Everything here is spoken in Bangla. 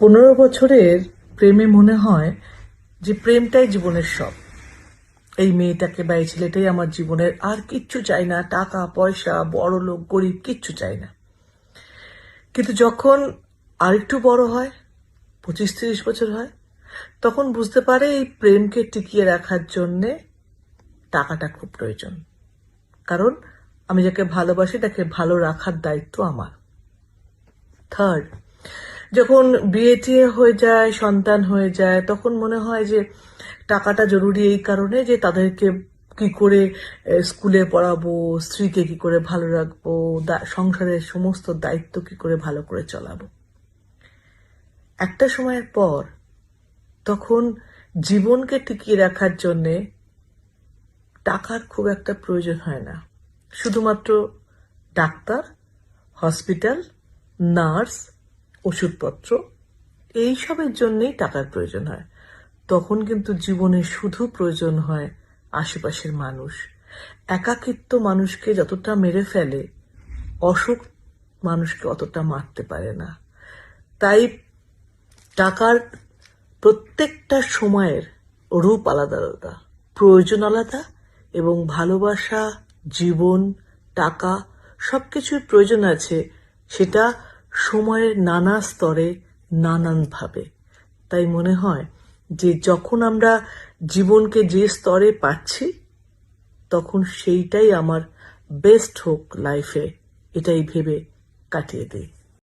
পনেরো বছরের প্রেমে মনে হয় যে প্রেমটাই জীবনের সব। এই মেয়েটাকে বা এই ছেলেটাই আমার জীবনের আর কিচ্ছু চাই না, টাকা, পয়সা, বড় লোক, গরিব কিচ্ছু চাই না। কিন্তু যখন আরেকটু বড় হয়, পঁচিশ তিরিশ বছর হয়, তখন বুঝতে পারে এই প্রেমকে টিকিয়ে রাখার জন্যে টাকাটা খুব প্রয়োজন। কারণ আমি যাকে ভালোবাসি, তাকে ভালো রাখার দায়িত্ব আমার। থার্ড যখন বিয়ে টিয়ে হয়ে যায়, সন্তান হয়ে যায়, তখন মনে হয় যে টাকাটা জরুরি এই কারণে যে তাদেরকে কি করে স্কুলে পড়াবো, স্ত্রীকে কি করে ভালো রাখব সংসারের সমস্ত দায়িত্ব কি করে ভালো করে চলাবো। একটা সময়ের পর তখন জীবনকে টিকিয়ে রাখার জন্যে টাকার খুব একটা প্রয়োজন হয় না। শুধুমাত্র ডাক্তার, হসপিটাল, নার্স ওষুধপত্র, এইসবের জন্যেই টাকার প্রয়োজন হয়। তখন কিন্তু জীবনে শুধু প্রয়োজন হয় আশেপাশের মানুষ। একাকিত্ব মানুষকে যতটা মেরে ফেলে, অসুখ মানুষকে অতটা মারতে পারে না। তাই টাকার প্রত্যেকটা সময়ের রূপ আলাদা আলাদা। প্রয়োজন আলাদা এবং ভালোবাসা, জীবন, টাকা, সবকিছুর প্রয়োজন আছে। সেটা সময়ের নানা স্তরে নানানভাবে। তাই মনে হয় যে যখন আমরা জীবনকে যে স্তরে পাচ্ছি, তখন সেইটাই আমার বেস্ট হোক লাইফে এটাই ভেবে কাটিয়ে দিই।